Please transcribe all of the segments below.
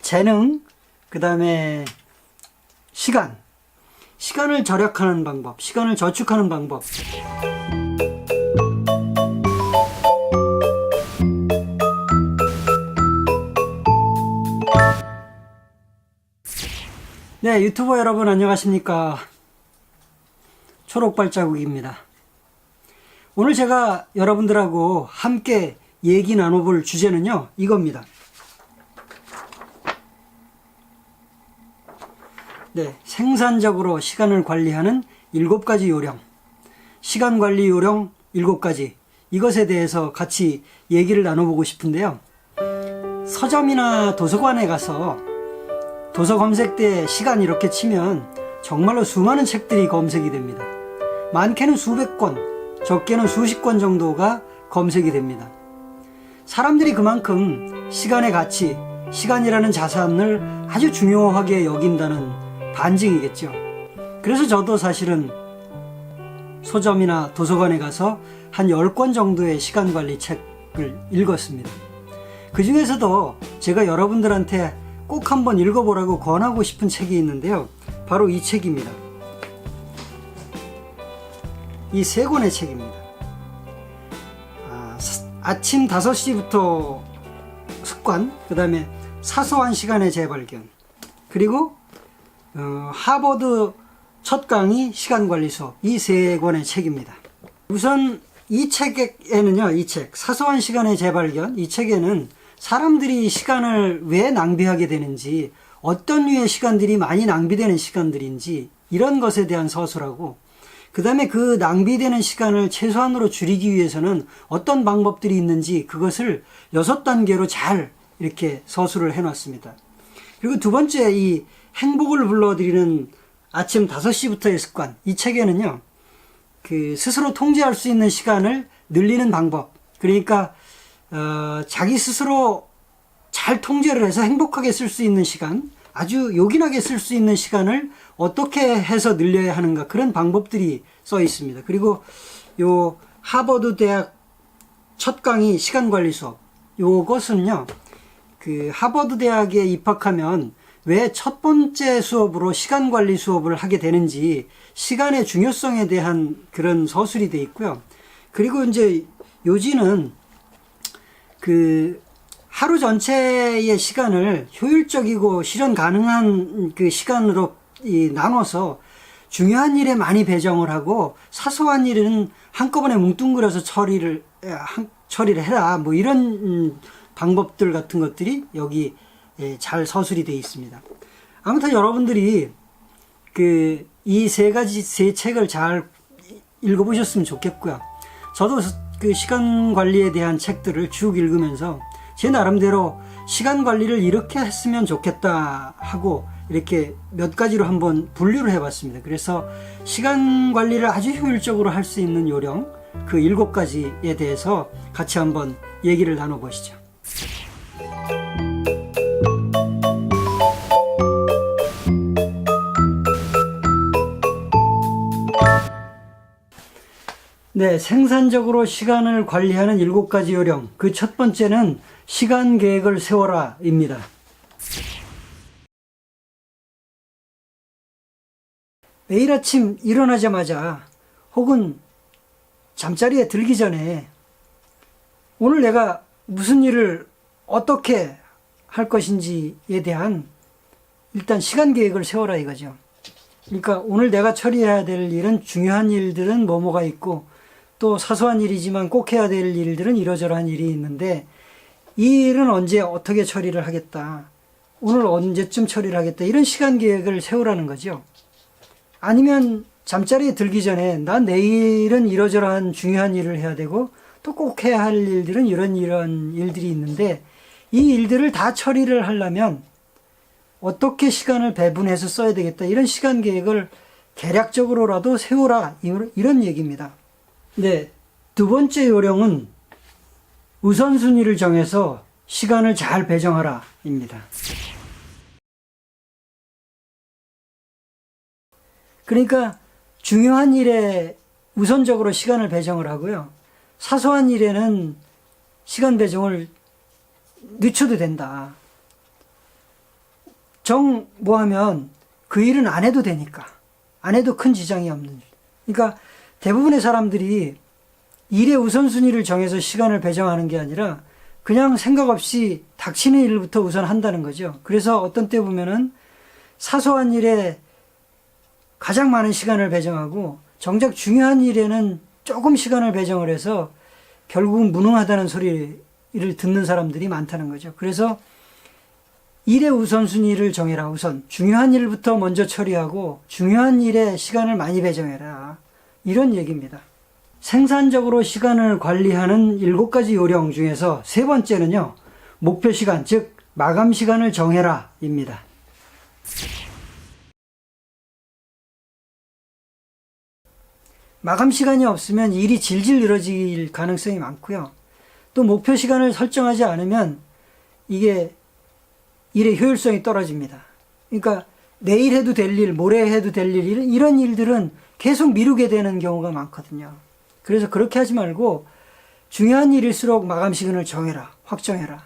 일, 재능, 그 다음에 시간. 시간을 절약하는 방법, 시간을 저축하는 방법. 네, 유튜버 여러분 안녕하십니까. 초록발자국입니다. 오늘 제가 여러분들하고 함께 얘기 나눠볼 주제는요, 이겁니다. 네, 생산적으로 시간을 관리하는 일곱 가지 요령, 시간 관리 요령 일곱 가지, 이것에 대해서 같이 얘기를 나눠보고 싶은데요. 서점이나 도서관에 가서 도서 검색대에 시간 이렇게 치면 정말로 수많은 책들이 검색이 됩니다. 많게는 수백 권, 적게는 수십 권 정도가 검색이 됩니다. 사람들이 그만큼 시간의 가치, 시간이라는 자산을 아주 중요하게 여긴다는 반증이겠죠. 그래서 저도 사실은 소점이나 도서관에 가서 한 10권 정도의 시간 관리 책을 읽었습니다. 그 중에서도 제가 여러분들한테 꼭 한번 읽어보라고 권하고 싶은 책이 있는데요. 바로 이 책입니다. 이 세 권의 책입니다. 아, 침 5시부터 습관, 그 다음에 사소한 시간의 재발견, 그리고 어, 하버드 첫 강의 시간 관리 수업 이 세 권의 책입니다. 우선 이 책에는요, 이 책, 사소한 시간의 재발견, 이 책에는 사람들이 시간을 왜 낭비하게 되는지, 어떤 류의 시간들이 많이 낭비되는 시간들인지, 이런 것에 대한 서술하고, 그 다음에 그 낭비되는 시간을 최소한으로 줄이기 위해서는 어떤 방법들이 있는지, 그것을 여섯 단계로 잘 이렇게 서술을 해놨습니다. 그리고 두 번째, 이 행복을 불러들이는 아침 5시부터의 습관, 이 책에는요, 그 스스로 통제할 수 있는 시간을 늘리는 방법. 그러니까 어, 자기 스스로 잘 통제를 해서 행복하게 쓸 수 있는 시간, 아주 요긴하게 쓸 수 있는 시간을 어떻게 해서 늘려야 하는가 그런 방법들이 써 있습니다. 그리고 요 하버드 대학 첫 강의 시간 관리 수업 요것은요. 그 하버드 대학에 입학하면 왜 첫 번째 수업으로 시간 관리 수업을 하게 되는지 시간의 중요성에 대한 그런 서술이 돼 있고요. 그리고 이제 요지는 그 하루 전체의 시간을 효율적이고 실현 가능한 그 시간으로 이 나눠서 중요한 일에 많이 배정을 하고 사소한 일은 한꺼번에 뭉뚱그려서 처리를 한, 처리를 해라 뭐 이런 음, 방법들 같은 것들이 여기 예, 잘 서술이 되어 있습니다. 아무튼 여러분들이 그 이 세 가지 세 책을 잘 읽어보셨으면 좋겠고요. 저도 그 시간 관리에 대한 책들을 쭉 읽으면서 제 나름대로 시간 관리를 이렇게 했으면 좋겠다 하고 이렇게 몇 가지로 한번 분류를 해봤습니다. 그래서 시간 관리를 아주 효율적으로 할 수 있는 요령 그 일곱 가지에 대해서 같이 한번 얘기를 나눠보시죠. 네, 생산적으로 시간을 관리하는 일곱 가지 요령. 그 첫 번째는 시간 계획을 세워라입니다. 매일 아침 일어나자마자 혹은 잠자리에 들기 전에 오늘 내가 무슨 일을 어떻게 할 것인지에 대한 일단 시간 계획을 세워라 이거죠. 그러니까 오늘 내가 처리해야 될 일은 중요한 일들은 뭐뭐가 있고 또 사소한 일이지만 꼭 해야 될 일들은 이러저러한 일이 있는데 이 일은 언제 어떻게 처리를 하겠다. 오늘 언제쯤 처리를 하겠다. 이런 시간 계획을 세우라는 거죠. 아니면 잠자리에 들기 전에 난 내일은 이러저러한 중요한 일을 해야 되고 또 꼭 해야 할 일들은 이런 이런 일들이 있는데 이 일들을 다 처리를 하려면 어떻게 시간을 배분해서 써야 되겠다. 이런 시간 계획을 계략적으로라도 세우라. 이런 얘기입니다. 네. 두 번째 요령은 우선순위를 정해서 시간을 잘 배정하라. 입니다. 그러니까 중요한 일에 우선적으로 시간을 배정을 하고요. 사소한 일에는 시간 배정을 늦춰도 된다. 정 뭐 하면 그 일은 안 해도 되니까 안 해도 큰 지장이 없는 일. 그러니까 대부분의 사람들이 일의 우선순위를 정해서 시간을 배정하는 게 아니라 그냥 생각 없이 닥치는 일부터 우선 한다는 거죠. 그래서 어떤 때 보면은 사소한 일에 가장 많은 시간을 배정하고 정작 중요한 일에는 조금 시간을 배정을 해서 결국은 무능하다는 소리를 듣는 사람들이 많다는 거죠. 그래서 일의 우선순위를 정해라. 우선 중요한 일부터 먼저 처리하고 중요한 일에 시간을 많이 배정해라. 이런 얘기입니다. 생산적으로 시간을 관리하는 일곱 가지 요령 중에서 세 번째는요. 목표 시간, 즉 마감 시간을 정해라 입니다. 마감 시간이 없으면 일이 질질 늘어질 가능성이 많고요. 또 목표 시간을 설정하지 않으면 이게 일의 효율성이 떨어집니다. 그러니까 내일 해도 될 일, 모레 해도 될 일, 이런 일들은 계속 미루게 되는 경우가 많거든요. 그래서 그렇게 하지 말고 중요한 일일수록 마감 시간을 정해라, 확정해라.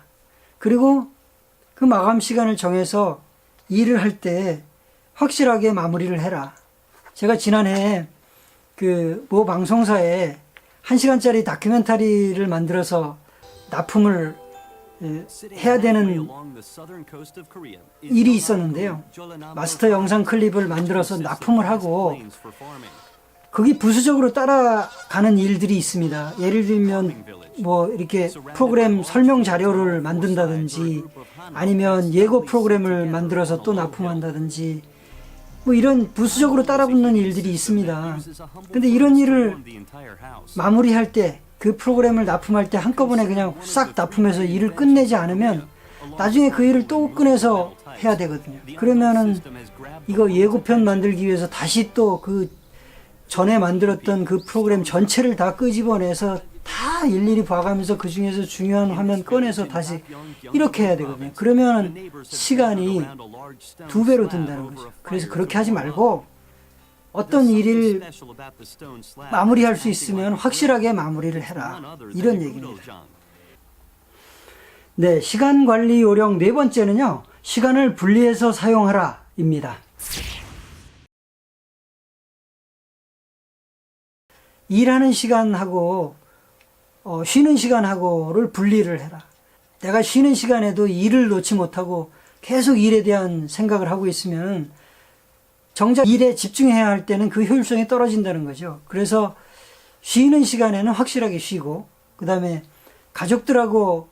그리고 그 마감 시간을 정해서 일을 할 때 확실하게 마무리를 해라. 제가 지난해 그 모 방송사에 한 시간짜리 다큐멘터리를 만들어서 납품을 예, 해야 되는 일이 있었는데요. 마스터 영상 클립을 만들어서 납품을 하고 거기 부수적으로 따라가는 일들이 있습니다. 예를 들면 뭐 이렇게 프로그램 설명 자료를 만든다든지 아니면 예고 프로그램을 만들어서 또 납품한다든지 뭐 이런 부수적으로 따라붙는 일들이 있습니다. 근데 이런 일을 마무리할 때 그 프로그램을 납품할 때 한꺼번에 그냥 싹 납품해서 일을 끝내지 않으면 나중에 그 일을 또 꺼내서 해야 되거든요. 그러면은 이거 예고편 만들기 위해서 다시 또 그 전에 만들었던 그 프로그램 전체를 다 끄집어내서 다 일일이 봐가면서 그 중에서 중요한 화면 꺼내서 다시 이렇게 해야 되거든요. 그러면 시간이 두 배로 든다는 거죠. 그래서 그렇게 하지 말고 어떤 일을 마무리할 수 있으면 확실하게 마무리를 해라. 이런 얘기입니다. 네, 시간 관리 요령 네 번째는요, 시간을 분리해서 사용하라. 입니다. 일하는 시간하고 어, 쉬는 시간하고를 분리를 해라. 내가 쉬는 시간에도 일을 놓지 못하고 계속 일에 대한 생각을 하고 있으면 정작 일에 집중해야 할 때는 그 효율성이 떨어진다는 거죠. 그래서 쉬는 시간에는 확실하게 쉬고, 그 다음에 가족들하고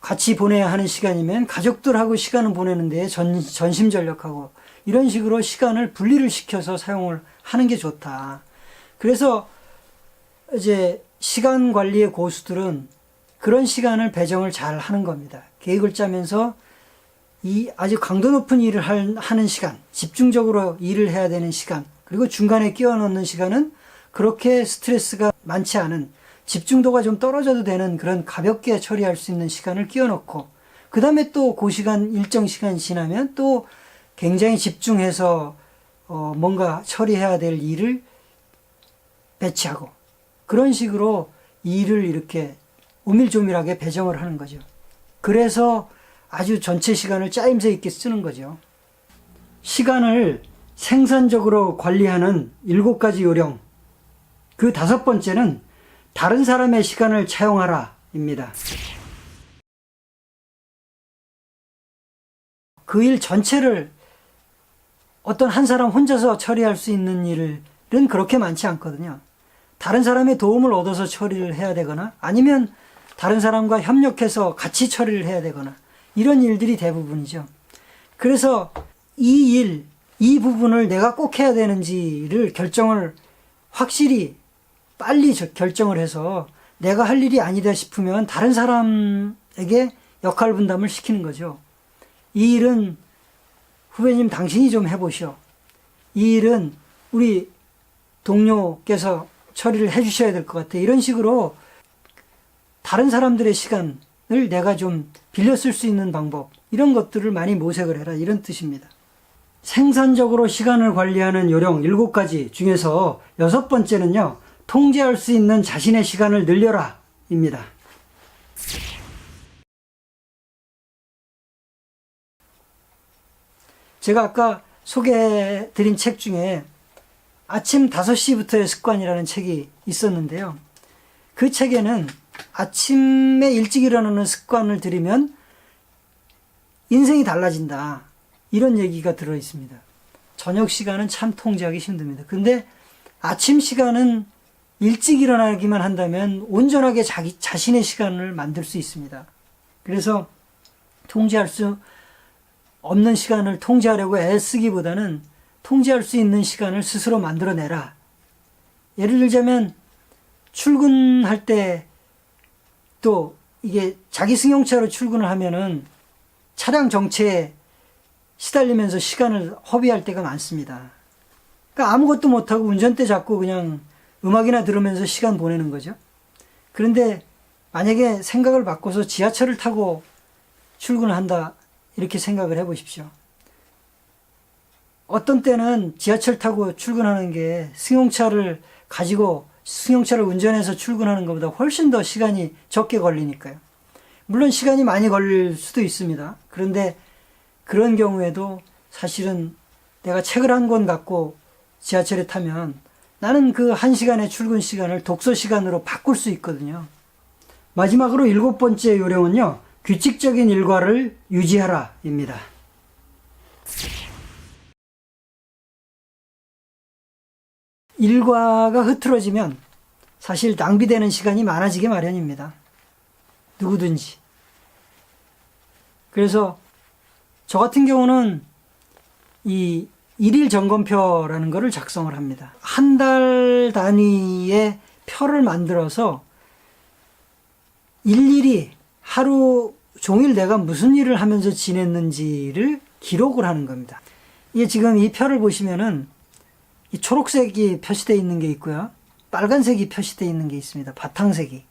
같이 보내야 하는 시간이면 가족들하고 시간을 보내는데 전, 전심 전력하고 이런 식으로 시간을 분리를 시켜서 사용을 하는 게 좋다. 그래서 이제 시간 관리의 고수들은 그런 시간을 배정을 잘 하는 겁니다. 계획을 짜면서 이 아주 강도 높은 일을 할, 하는 시간, 집중적으로 일을 해야 되는 시간, 그리고 중간에 끼워 넣는 시간은 그렇게 스트레스가 많지 않은 집중도가 좀 떨어져도 되는 그런 가볍게 처리할 수 있는 시간을 끼워 넣고, 그 다음에 또 그 시간, 일정 시간 지나면 또 굉장히 집중해서 어, 뭔가 처리해야 될 일을 배치하고, 그런 식으로 일을 이렇게 오밀조밀하게 배정을 하는 거죠. 그래서 아주 전체 시간을 짜임새 있게 쓰는 거죠. 시간을 생산적으로 관리하는 일곱 가지 요령. 그 다섯 번째는 다른 사람의 시간을 차용하라 입니다. 그 일 전체를 어떤 한 사람 혼자서 처리할 수 있는 일은 그렇게 많지 않거든요. 다른 사람의 도움을 얻어서 처리를 해야 되거나 아니면 다른 사람과 협력해서 같이 처리를 해야 되거나 이런 일들이 대부분이죠. 그래서 이 일, 이 부분을 내가 꼭 해야 되는지를 결정을 확실히 빨리 결정을 해서 내가 할 일이 아니다 싶으면 다른 사람에게 역할 분담을 시키는 거죠. 이 일은 후배님 당신이 좀 해보시오. 이 일은 우리 동료께서 처리를 해주셔야 될 것 같아. 이런 식으로 다른 사람들의 시간 을 내가 좀 빌려 쓸 수 있는 방법, 이런 것들을 많이 모색을 해라. 이런 뜻입니다. 생산적으로 시간을 관리하는 요령 7가지 중에서 여섯 번째는요, 통제할 수 있는 자신의 시간을 늘려라. 입니다. 제가 아까 소개해 드린 책 중에 아침 5시부터의 습관이라는 책이 있었는데요. 그 책에는 아침에 일찍 일어나는 습관을 들이면 인생이 달라진다. 이런 얘기가 들어 있습니다. 저녁 시간은 참 통제하기 힘듭니다. 근데 아침 시간은 일찍 일어나기만 한다면 온전하게 자기 자신의 시간을 만들 수 있습니다. 그래서 통제할 수 없는 시간을 통제하려고 애쓰기보다는 통제할 수 있는 시간을 스스로 만들어내라. 예를 들자면 출근할 때 또 이게 자기 승용차로 출근을 하면은 차량 정체에 시달리면서 시간을 허비할 때가 많습니다. 그러니까 아무것도 못하고 운전대 잡고 그냥 음악이나 들으면서 시간 보내는 거죠. 그런데 만약에 생각을 바꿔서 지하철을 타고 출근을 한다 이렇게 생각을 해 보십시오. 어떤 때는 지하철 타고 출근하는 게 승용차를 가지고 승용차를 운전해서 출근하는 것보다 훨씬 더 시간이 적게 걸리니까요. 물론 시간이 많이 걸릴 수도 있습니다. 그런데 그런 경우에도 사실은 내가 책을 한 권 갖고 지하철에 타면 나는 그 한 시간의 출근 시간을 독서 시간으로 바꿀 수 있거든요. 마지막으로 일곱 번째 요령은요, 규칙적인 일과를 유지하라 입니다. 일과가 흐트러지면 사실 낭비되는 시간이 많아지게 마련입니다. 누구든지. 그래서 저 같은 경우는 이 일일 점검표라는 것을 작성을 합니다. 한 달 단위의 표를 만들어서 일일이 하루 종일 내가 무슨 일을 하면서 지냈는지를 기록을 하는 겁니다. 이게 지금 이 표를 보시면은 이 초록색이 표시되어 있는 게 있고요. 빨간색이 표시되어 있는 게 있습니다. 바탕색이.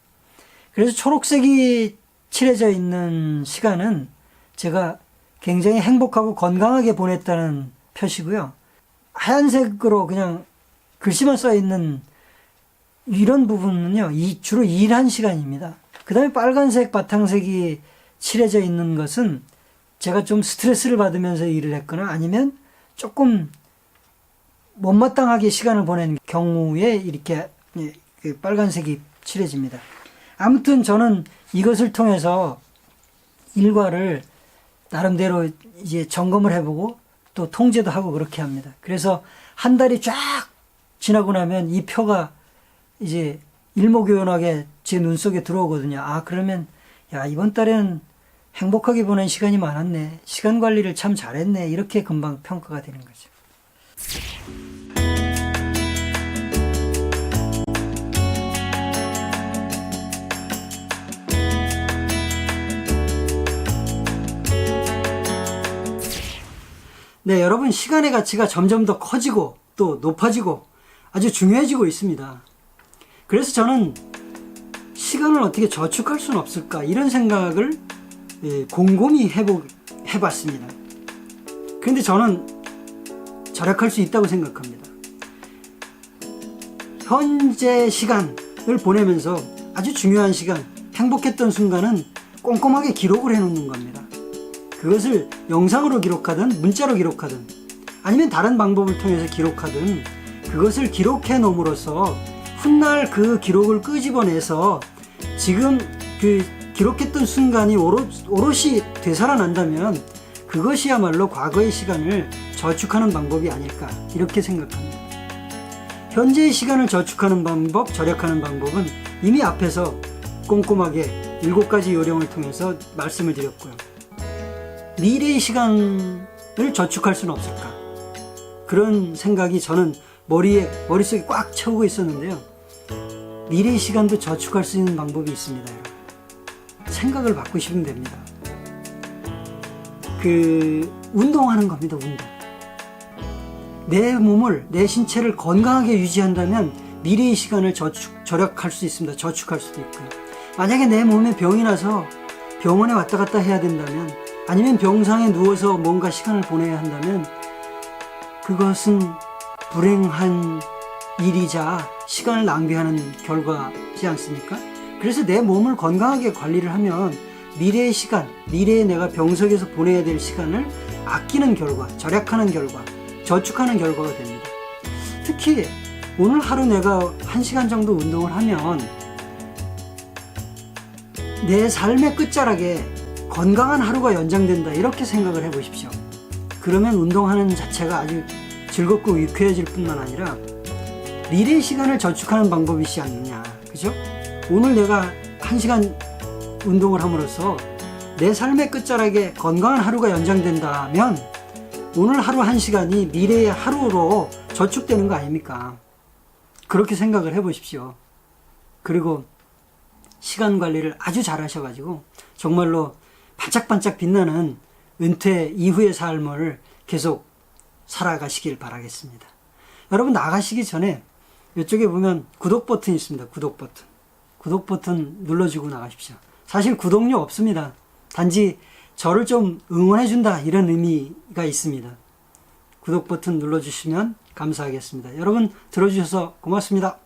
그래서 초록색이 칠해져 있는 시간은 제가 굉장히 행복하고 건강하게 보냈다는 표시고요. 하얀색으로 그냥 글씨만 써 있는 이런 부분은요, 이 주로 일한 시간입니다. 그 다음에 빨간색 바탕색이 칠해져 있는 것은 제가 좀 스트레스를 받으면서 일을 했거나 아니면 조금 못마땅하게 시간을 보낸 경우에 이렇게 예, 그 빨간색이 칠해집니다. 아무튼 저는 이것을 통해서 일과를 나름대로 이제 점검을 해보고 또 통제도 하고 그렇게 합니다. 그래서 한 달이 쫙 지나고 나면 이 표가 이제 일목요연하게 제 눈 속에 들어오거든요. 아, 그러면 야, 이번 달에는 행복하게 보낸 시간이 많았네. 시간 관리를 참 잘했네. 이렇게 금방 평가가 되는 거죠. 네, 여러분 시간의 가치가 점점 더 커지고 또 높아지고 아주 중요해지고 있습니다. 그래서 저는 시간을 어떻게 저축할 수는 없을까 이런 생각을 예, 곰곰이 해보, 해봤습니다. 그런데 저는 절약할 수 있다고 생각합니다. 현재 시간을 보내면서 아주 중요한 시간, 행복했던 순간은 꼼꼼하게 기록을 해놓는 겁니다. 그것을 영상으로 기록하든 문자로 기록하든 아니면 다른 방법을 통해서 기록하든 그것을 기록해 놓음으로써 훗날 그 기록을 끄집어내서 지금 그 기록했던 순간이 오롯, 오롯이 되살아난다면 그것이야말로 과거의 시간을 저축하는 방법이 아닐까 이렇게 생각합니다. 현재의 시간을 저축하는 방법, 절약하는 방법은 이미 앞에서 꼼꼼하게 일곱 가지 요령을 통해서 말씀을 드렸고요. 미래의 시간을 저축할 수는 없을까? 그런 생각이 저는 머리에, 머릿속에 꽉 채우고 있었는데요. 미래의 시간도 저축할 수 있는 방법이 있습니다. 여러분. 생각을 바꾸시면 됩니다. 그, 운동하는 겁니다, 운동. 내 몸을, 내 신체를 건강하게 유지한다면 미래의 시간을 저축, 절약할 수 있습니다. 저축할 수도 있고요. 만약에 내 몸에 병이 나서 병원에 왔다 갔다 해야 된다면 아니면 병상에 누워서 뭔가 시간을 보내야 한다면 그것은 불행한 일이자 시간을 낭비하는 결과지 않습니까? 그래서 내 몸을 건강하게 관리를 하면 미래의 시간, 미래에 내가 병석에서 보내야 될 시간을 아끼는 결과, 절약하는 결과, 저축하는 결과가 됩니다. 특히 오늘 하루 내가 1시간 정도 운동을 하면 내 삶의 끝자락에 건강한 하루가 연장된다 이렇게 생각을 해 보십시오. 그러면 운동하는 자체가 아주 즐겁고 유쾌해질 뿐만 아니라 미래 시간을 저축하는 방법이지 않느냐. 그죠? 오늘 내가 한 시간 운동을 함으로써 내 삶의 끝자락에 건강한 하루가 연장된다면 오늘 하루 한 시간이 미래의 하루로 저축되는 거 아닙니까? 그렇게 생각을 해 보십시오. 그리고 시간 관리를 아주 잘 하셔가지고 정말로 반짝반짝 빛나는 은퇴 이후의 삶을 계속 살아가시길 바라겠습니다. 여러분 나가시기 전에 이쪽에 보면 구독 버튼이 있습니다. 구독 버튼. 구독 버튼 눌러주고 나가십시오. 사실 구독료 없습니다. 단지 저를 좀 응원해준다 이런 의미가 있습니다. 구독 버튼 눌러주시면 감사하겠습니다. 여러분 들어주셔서 고맙습니다.